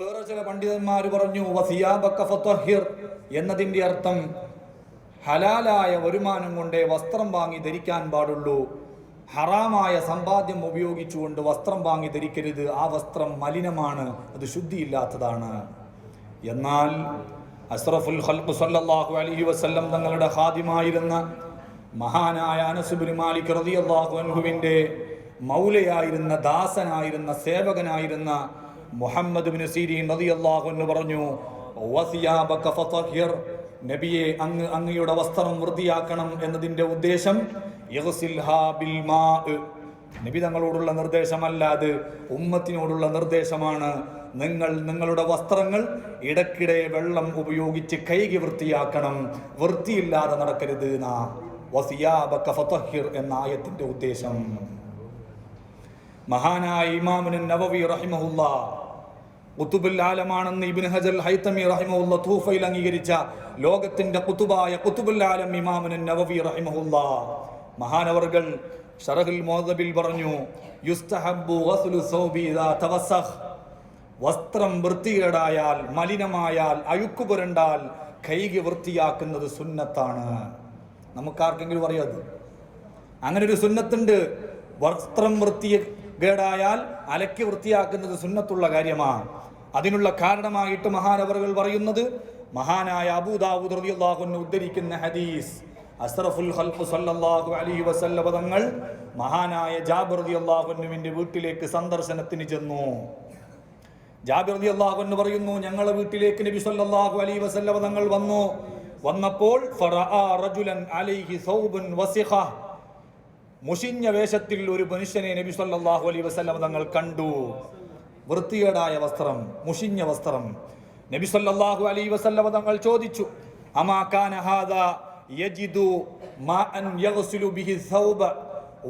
വേറെ ചില പണ്ഡിതന്മാർ പറഞ്ഞു എന്നതിന്റെ അർത്ഥം ഹലാലായ വരുമാനം കൊണ്ടേ വസ്ത്രം വാങ്ങി ധരിക്കാൻ പാടുള്ളൂ. ഹറാമായ സമ്പാദ്യം ഉപയോഗിച്ചുകൊണ്ട് വസ്ത്രം വാങ്ങി ധരിക്കരുത്. ആ വസ്ത്രം മലിനമാണ് അത് ശുദ്ധിയില്ലാത്തതാണ്. എന്നാൽ അസ്റഫുൽ ഖൽഖ് സല്ലല്ലാഹു അലൈഹി വസല്ലം തങ്ങളുടെ ഹാദിമായിരുന്ന മഹാനായ അനസുബിൻ മാലിക് റളിയല്ലാഹു അൻഹുവിന്റെ മൗലയായിരുന്ന ദാസനായിരുന്ന സേവകനായിരുന്ന മുഹമ്മദ് പറഞ്ഞു നബിയെ അങ്ങ് അങ്ങയുടെ വസ്ത്രം വൃത്തിയാക്കണം എന്നതിന്റെ ഉദ്ദേശം നബി തങ്ങളോടുള്ള നിർദ്ദേശമല്ല അത് ഉമ്മത്തിനോടുള്ള നിർദ്ദേശമാണ്. നിങ്ങൾ നിങ്ങളുടെ വസ്ത്രങ്ങൾ ഇടയ്ക്കിടെ വെള്ളം ഉപയോഗിച്ച് കൈകി വൃത്തിയാക്കണം. വൃത്തിയില്ലാതെ നടക്കരുത് ഫതഹിർ എന്ന ആയത്തിന്റെ ഉദ്ദേശം. മഹാനായ ഇമാമിന് നവവി റഹിമഹുല്ല ആലമാണെന്ന് ഇബിൻ ഹജൽ ഹൈത്തമി റഹിമഹുല്ല തൂഫയിൽ അംഗീകരിച്ച ലോകത്തിന്റെ കുത്തുബായ ആലം ഇമാമിന് നവവി റഹിമഹുല്ല മഹാനവർകൾ ഷറഹുൽ മോദബിൽ പറഞ്ഞു യുസ്തഹബ്ബു ഗസ്ലു സൗബി ഇദാ തവസ്സഖ് വസ്ത്രം വൃത്തികേടായാൽ മലിനമായാൽ അഴുക്കു പുരണ്ടാൽ കൈകി വൃത്തിയാക്കുന്നത് സുന്നത്താണ്. നമുക്കാർക്കെങ്കിലും അറിയാതെ അങ്ങനെ ഒരു സുന്നത്തുണ്ട്. വസ്ത്രം വൃത്തികേടായാൽ അലക്കി വൃത്തിയാക്കുന്നത് സുന്നത്തുള്ള കാര്യമാണ്. അതിനുള്ള കാരണമായിട്ട് മഹാനവറുകൾ പറയുന്നത് മഹാനായ അബൂദാവൂദ് റളിയല്ലാഹു അൻഹു ഉദ്ധരിക്കുന്ന ഹദീസ് അസ്റഫുൽ ഖൽഖ് സല്ലല്ലാഹു അലൈഹി വസല്ലം തങ്ങൾ മഹാനായ ജാബിർ റളിയല്ലാഹു അൻഹുവിന്റെ വീട്ടിലേക്ക് സന്ദർശനത്തിന് ചെന്നു. ജാബിർ റളിയല്ലാഹു അൻഹു പറയുന്നു ഞങ്ങളെ വീട്ടിലേക്ക് നബി സല്ലല്ലാഹു അലൈഹി വസല്ലം തങ്ങൾ വന്നു. വന്നപ്പോൾ ഫറഅ റജുലൻ അലൈഹി സൗബുൻ വസിഖ. മുഷിഞ്ഞ വേഷത്തിൽ ഒരു മനുഷ്യനെ നബി സല്ലാഹു അലൈ വസല്ലം തങ്ങൾ കണ്ടു. വൃത്തികേടായ വസ്ത്രം മുഷിഞ്ഞ വസ്ത്രം. നബി സല്ലാഹു അലൈ വസല്ലം തങ്ങൾ ചോദിച്ചു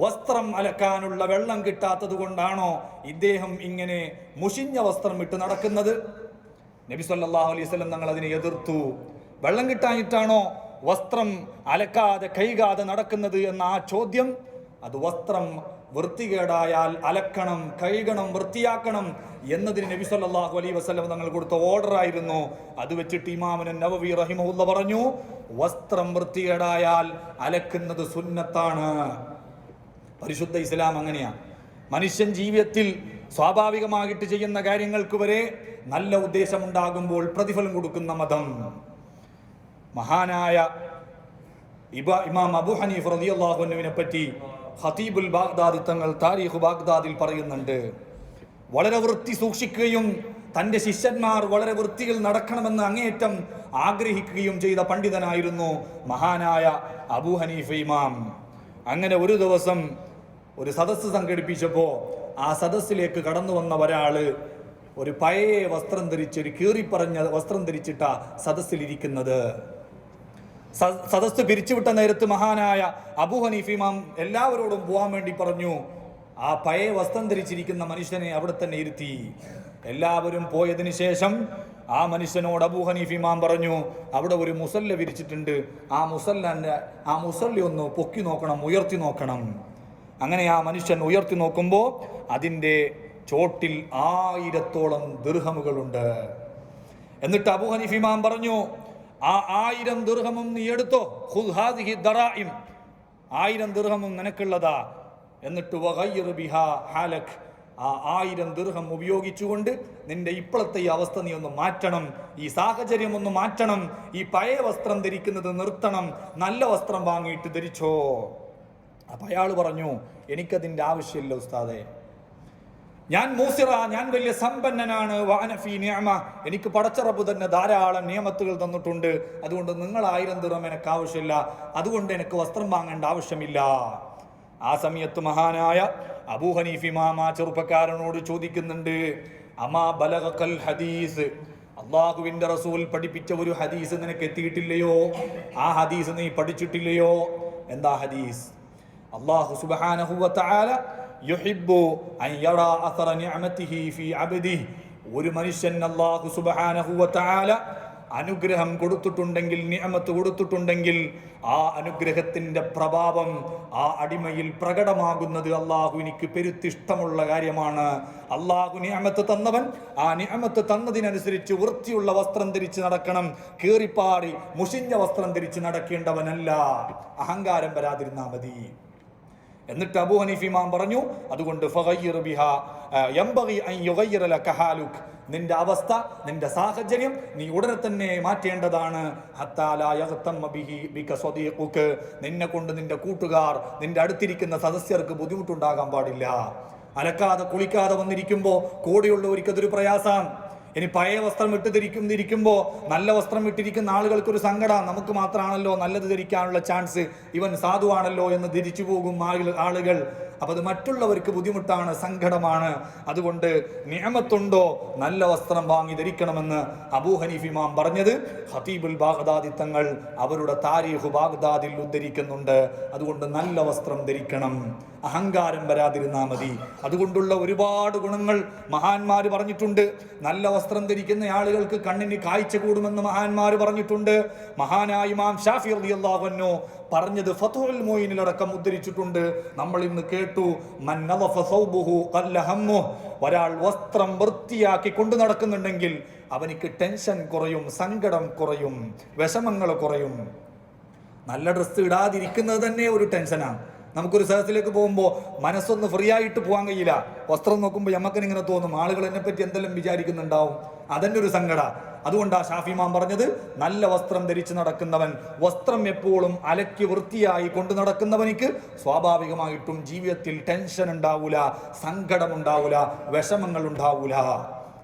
വസ്ത്രം അലക്കാനുള്ള വെള്ളം കിട്ടാത്തത് കൊണ്ടാണോ ഇദ്ദേഹം ഇങ്ങനെ മുഷിഞ്ഞ വസ്ത്രം ഇട്ട് നടക്കുന്നത്? നബി സല്ലാഹു അലൈഹി വസല്ലം തങ്ങൾ അതിനെ എതിർത്തു. വെള്ളം കിട്ടാനിട്ടാണോ വസ്ത്രം അലക്കാതെ കൈകാതെ നടക്കുന്നത് എന്ന ആ ചോദ്യം അത് വസ്ത്രം വൃത്തികേടായാൽ അലക്കണം കഴുകണം വൃത്തിയാക്കണം എന്നതിന് നബി സല്ലാഹു അലൈ വസ്ലം തങ്ങൾ കൊടുത്ത ഓർഡർ ആയിരുന്നു. അത് വെച്ചിട്ട് ഇമാമുൻ നവവി റഹിമഹുല്ല പറഞ്ഞു വസ്ത്രം വൃത്തികേടായാൽ അലക്കുന്നത് സുന്നത്താണ്. പരിശുദ്ധ ഇസ്ലാം അങ്ങനെയാണ് മനുഷ്യൻ ജീവിതത്തിൽ സ്വാഭാവികമായിട്ട് ചെയ്യുന്ന കാര്യങ്ങൾക്ക് വരെ നല്ല ഉദ്ദേശമുണ്ടാകുമ്പോൾ പ്രതിഫലം കൊടുക്കുന്ന മതം. മഹാനായ ഇബ ഇമാം അബു ഹനീഫ് റളിയല്ലാഹുവിനെ പറ്റി ഖതീബുൽ ബാഗ്ദാദി തങ്ങൾ താരീഖ് ബാഗ്ദാദിൽ പറയുന്നുണ്ട്. വളരെ വൃത്തി സൂക്ഷിക്കുകയും തന്റെ ശിഷ്യന്മാർ വളരെ വൃത്തിയിൽ നടക്കണമെന്ന് അങ്ങേയറ്റം ആഗ്രഹിക്കുകയും ചെയ്ത പണ്ഡിതനായിരുന്നു മഹാനായ അബു ഹനീഫ് ഇമാം. അങ്ങനെ ഒരു ദിവസം ഒരു സദസ്സ് സംഘടിപ്പിച്ചപ്പോൾ ആ സദസ്സിലേക്ക് കടന്നു വന്ന ഒരാൾ ഒരു പഴയ വസ്ത്രം ധരിച്ച് ഒരു കീറിപ്പറഞ്ഞ വസ്ത്രം ധരിച്ചിട്ട സദസ്സിലിരിക്കുന്നത്. സ- സദസ്സ് പിരിച്ചുവിട്ട നേരത്ത് മഹാനായ അബു ഹനീഫിമാം എല്ലാവരോടും പോകാൻ വേണ്ടി പറഞ്ഞു. ആ പഴയ വസ്ത്രം ധരിച്ചിരിക്കുന്ന മനുഷ്യനെ അവിടെ തന്നെ ഇരുത്തി. എല്ലാവരും പോയതിന് ശേഷം ആ മനുഷ്യനോട് അബു ഹനീഫിമാം പറഞ്ഞു അവിടെ ഒരു മുസല്ല വിരിച്ചിട്ടുണ്ട്. ആ മുസല്ലന്റെ ആ മുസല്ല ഒന്ന് പൊക്കി നോക്കണം ഉയർത്തി നോക്കണം. അങ്ങനെ ആ മനുഷ്യൻ ഉയർത്തി നോക്കുമ്പോൾ അതിന്റെ ചോട്ടിൽ ആയിരത്തോളം ദീർഘമുകളുണ്ട് എന്നിട്ട് അബു ഹനീഫിമാം പറഞ്ഞു ആ ആയിരം ദീർഘമും നീ എടുത്തോ? ആയിരം ദീർഘമും നിനക്കുള്ളതാ. എന്നിട്ട് ഹാലക്. ആ ആയിരം ദുർഹം ഉപയോഗിച്ചുകൊണ്ട് നിന്റെ ഇപ്പോഴത്തെ ഈ അവസ്ഥ നീ ഒന്ന് മാറ്റണം. ഈ സാഹചര്യം ഒന്ന് മാറ്റണം. ഈ പഴയ വസ്ത്രം ധരിക്കുന്നത് നിർത്തണം. നല്ല വസ്ത്രം വാങ്ങിയിട്ട് ധരിച്ചോ. അപ്പൊ അയാൾ പറഞ്ഞു എനിക്കതിന്റെ ആവശ്യമില്ല ഉസ്താദേ. ഞാൻ മൂസിറ ഞാൻ വലിയ സമ്പന്നനാണ്. വാനഫി നിയമ എനിക്ക് പടച്ചറപ്പ് തന്നെ ധാരാളം നിയമത്തുകൾ തന്നിട്ടുണ്ട്. അതുകൊണ്ട് നിങ്ങൾ ആയിരം ദിറം എനിക്ക് ആവശ്യമില്ല. അതുകൊണ്ട് എനിക്ക് വസ്ത്രം വാങ്ങേണ്ട ആവശ്യമില്ല. ആ സമയത്ത് മഹാനായ അബൂ ഹനീഫി മാമ ചെറുപ്പക്കാരനോട് ചോദിക്കുന്നുണ്ട് അമാ ബലകൽ ഹദീസ്? അള്ളാഹുവിന്റെ റസൂൽ പഠിപ്പിച്ച ഒരു ഹദീസ് നിനക്ക് എത്തിയിട്ടില്ലയോ? ആ ഹദീസ് നീ പഠിച്ചിട്ടില്ലയോ? എന്താ ഹദീസ്? അള്ളാഹു സുബ്ഹാനഹു വതആല യുഹിബ്ബു അയ്യറ യറാ അഥറ നിഅമതിഹി ഫീ അബ്ദിഹി ഒരു മനുഷ്യൻ അള്ളാഹു സുബ്ഹാനഹു വതആല അനുഗ്രഹം കൊടുത്തിട്ടുണ്ടെങ്കിൽ നിയമത്ത് കൊടുത്തിട്ടുണ്ടെങ്കിൽ ആ അനുഗ്രഹത്തിന്റെ പ്രഭാവം ആ അടിമയിൽ പ്രകടമാകുന്നത് അള്ളാഹു എനിക്ക് പെരുത്തിഷ്ടമുള്ള കാര്യമാണ്. അള്ളാഹു നിയമത്ത് തന്നവൻ ആ നിയമത്ത് തന്നതിനനുസരിച്ച് വൃത്തിയുള്ള വസ്ത്രം ധരിച്ച് നടക്കണം. കീറിപ്പാടി മുഷിഞ്ഞ വസ്ത്രം ധരിച്ച് നടക്കേണ്ടവനല്ല. അഹങ്കാരം വരാതിരുന്നാൽ മതി. എന്നിട്ട് അബു ഹനീഫ് ഇമാം പറഞ്ഞു അതുകൊണ്ട്. നിന്റെ അവസ്ഥ നിന്റെ സാഹചര്യം നീ ഉടനെ തന്നെ മാറ്റേണ്ടതാണ്. നിന്നെ കൊണ്ട് നിന്റെ കൂട്ടുകാർ നിന്റെ അടുത്തിരിക്കുന്ന സദസ്യർക്ക് ബുദ്ധിമുട്ടുണ്ടാകാൻ പാടില്ല അലക്കാതെ കുളിക്കാതെ വന്നിരിക്കുമ്പോൾ കൂടെയുള്ളവർക്ക് അതൊരു പ്രയാസം ഇനി പഴയ വസ്ത്രം ഇട്ട് ധരിക്കും ധരിക്കുമ്പോൾ നല്ല വസ്ത്രം ഇട്ടിരിക്കുന്ന ആളുകൾക്കൊരു സങ്കടം. നമുക്ക് മാത്രമാണല്ലോ നല്ലത് ധരിക്കാനുള്ള ചാൻസ്. ഇവൻ സാധുവാണല്ലോ എന്ന് ധരിച്ചു പോകും ആളുകൾ. ആളുകൾ അപ്പൊ അത് മറ്റുള്ളവർക്ക് ബുദ്ധിമുട്ടാണ് സങ്കടമാണ്. അതുകൊണ്ട് നിയമത്തുണ്ടോ? നല്ല വസ്ത്രം വാങ്ങി ധരിക്കണമെന്ന് അബൂ ഹനീഫ് ഇമാം പറഞ്ഞത്. ഹതീബുൽ ബാഗ്ദാദി തങ്ങൾ അവരുടെ താരീഖ് ബാഗ്ദാദിൽ ഉദ്ധരിക്കുന്നുണ്ട്. അതുകൊണ്ട് നല്ല വസ്ത്രം ധരിക്കണം. അഹങ്കാരം വരാതിരുന്നാൽ മതി. അതുകൊണ്ടുള്ള ഒരുപാട് ഗുണങ്ങൾ മഹാന്മാർ പറഞ്ഞിട്ടുണ്ട്. നല്ല വസ്ത്രം ധരിക്കുന്ന ആളുകൾക്ക് കണ്ണിന് കാഴ്ച കൂടുമെന്ന് മഹാന്മാർ പറഞ്ഞിട്ടുണ്ട്. മഹാനായി മാം ഷാഫി അൻഹു പറഞ്ഞത് ഫതുൽ മൊയിനിലടക്കം ഉദ്ധരിച്ചിട്ടുണ്ട്. നമ്മൾ ഇന്ന് കേട്ടു ഹമ്മുഹ്. ഒരാൾ വസ്ത്രം വൃത്തിയാക്കി കൊണ്ടു നടക്കുന്നുണ്ടെങ്കിൽ അവനിക്ക് ടെൻഷൻ കുറയും സങ്കടം കുറയും വിഷമങ്ങൾ കുറയും. നല്ല ഡ്രസ്സ് ഇടാതിരിക്കുന്നത് തന്നെ ഒരു ടെൻഷനാണ്. നമുക്കൊരു സദസ്സിലേക്ക് പോകുമ്പോൾ മനസ്സൊന്ന് ഫ്രീ ആയിട്ട് പോകാൻ കഴിയില്ല. വസ്ത്രം നോക്കുമ്പോൾ നമുക്കിന് ഇങ്ങനെ തോന്നും. ആളുകൾ എന്നെ പറ്റി എന്തെല്ലാം വിചാരിക്കുന്നുണ്ടാവും? അതന്നെ ഒരു സങ്കട. അതുകൊണ്ടാ ഷാഫിമാൻ പറഞ്ഞത് നല്ല വസ്ത്രം ധരിച്ചു നടക്കുന്നവൻ വസ്ത്രം എപ്പോഴും അലക്കി വൃത്തിയായി കൊണ്ടു നടക്കുന്നവനിക്ക് സ്വാഭാവികമായിട്ടും ജീവിതത്തിൽ ടെൻഷൻ ഉണ്ടാവൂല സങ്കടം ഉണ്ടാവൂല വിഷമങ്ങൾ ഉണ്ടാവൂല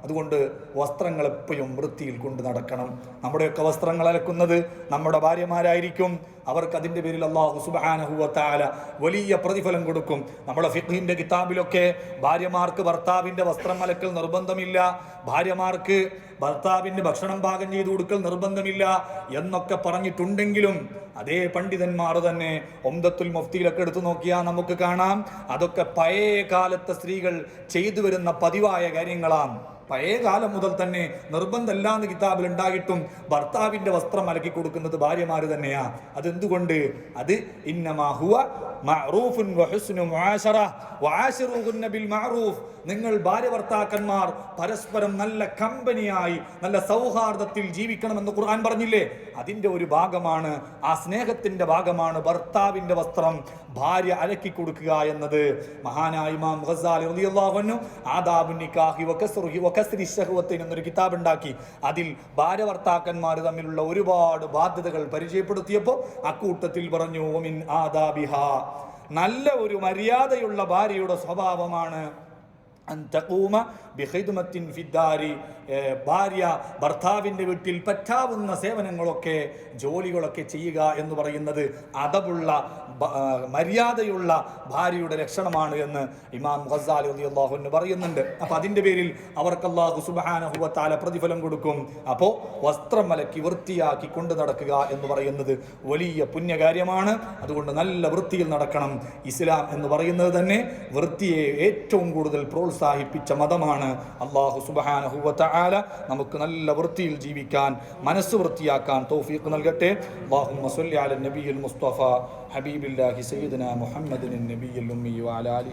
അതുകൊണ്ട് വസ്ത്രങ്ങൾ എപ്പോഴും വൃത്തിയിൽ കൊണ്ട് നടക്കണം. നമ്മുടെയൊക്കെ വസ്ത്രങ്ങൾ അലക്കുന്നത് നമ്മുടെ ഭാര്യമാരായിരിക്കും. അവർക്ക് അതിന്റെ പേരിൽ അള്ളാഹു സുബാനഹുവത്താല വലിയ പ്രതിഫലം കൊടുക്കും. നമ്മുടെ ഫിഖിന്റെ കിതാബിലൊക്കെ ഭാര്യമാർക്ക് ഭർത്താവിന്റെ വസ്ത്രം അലക്കൽ നിർബന്ധമില്ല. ഭാര്യമാർക്ക് ഭർത്താവിന്റെ ഭക്ഷണം പാകം ചെയ്തു കൊടുക്കൽ നിർബന്ധമില്ല എന്നൊക്കെ പറഞ്ഞിട്ടുണ്ടെങ്കിലും അതേ പണ്ഡിതന്മാർ തന്നെ ഒമ്പത്തുൽ മുഫ്തിയിലൊക്കെ എടുത്തു നോക്കിയാൽ നമുക്ക് കാണാം. അതൊക്കെ പഴയ കാലത്തെ സ്ത്രീകൾ ചെയ്തു വരുന്ന പതിവായ കാര്യങ്ങളാണ്. പഴയ കാലം മുതൽ തന്നെ നിർബന്ധമല്ലാന്ന് കിതാബിൽ ഉണ്ടായിട്ടും ഭർത്താവിന്റെ വസ്ത്രം അലക്കി കൊടുക്കുന്നത് ഭാര്യമാര് തന്നെയാ. അതെന്തുകൊണ്ട്? അത് മഅറൂഫുൻ വഹുസ്നു മുആശറ. മഅറൂഫ്. നിങ്ങൾ ഭാര്യ ഭർത്താക്കന്മാർ പരസ്പരം നല്ല കമ്പനിയായി നല്ല സൗഹാർദ്ദത്തിൽ ജീവിക്കണമെന്ന് ഖുർആൻ പറഞ്ഞില്ലേ? അതിന്റെ ഒരു ഭാഗമാണ് ആ സ്നേഹത്തിന്റെ ഭാഗമാണ് ഭർത്താവിന്റെ വസ്ത്രം ഭാര്യ അലക്കി കൊടുക്കുക എന്നത്. മഹാനായ ഇമാം ഖസാലി റളിയല്ലാഹു അൻഹു നിക്കാഹി വകസ്റുഹി വകസ്രി ശഹവത്തിൻ എന്നൊരു കിതാബ് ഉണ്ടാക്കി അതിൽ ഭാര്യവർത്താക്കന്മാർ തമ്മിലുള്ള ഒരുപാട് ബാധ്യതകൾ പരിചയപ്പെടുത്തിയപ്പോൾ അക്കൂട്ടത്തിൽ പറഞ്ഞു ഓമിൻ ആദാബിഹ. നല്ല ഒരു മര്യാദയുള്ള ഭാര്യയുടെ സ്വഭാവമാണ് അൻ ബിഹൈദുമത്തിൻ ഫിദ്ദാരി ഭാര്യ ഭർത്താവിന്റെ വീട്ടിൽ പറ്റാവുന്ന സേവനങ്ങളൊക്കെ ജോലികളൊക്കെ ചെയ്യുക എന്ന് പറയുന്നത് അതവുള്ള മര്യാദയുള്ള ഭാര്യയുടെ ലക്ഷണമാണ് എന്ന് ഇമാം ഖസാലി റളിയല്ലാഹു അൻഹു പറയുന്നുണ്ട്. അപ്പോൾ അതിന്റെ പേരിൽ അവർക്ക് അള്ളാഹു തആല പ്രതിഫലം കൊടുക്കും. അപ്പോൾ വസ്ത്രം അലക്കി വൃത്തിയാക്കി കൊണ്ട് നടക്കുക എന്ന് പറയുന്നത് വലിയ പുണ്യകാര്യമാണ്. അതുകൊണ്ട് നല്ല വൃത്തിയിൽ നടക്കണം. ഇസ്ലാം എന്ന് പറയുന്നത് തന്നെ വൃത്തിയെ ഏറ്റവും കൂടുതൽ പ്രോത്സാഹിപ്പിച്ച മതമാണ് അള്ളാഹു സുബ്ഹാനഹു ആല നമുക്ക് നല്ല വൃത്തിയിൽ ജീവിക്കാൻ മനസ്സ് വൃത്തിയാക്കാൻ തൗഫീഖ് നൽകട്ടെ. അല്ലാഹുമ്മ സ്വല്ലി അല നബിയിൽ മുസ്തഫ ഹബീബില്ലാഹി സയ്യിദന മുഹമ്മദിൻ നബിയിൽ ഉമ്മി വഅല ആലിഹി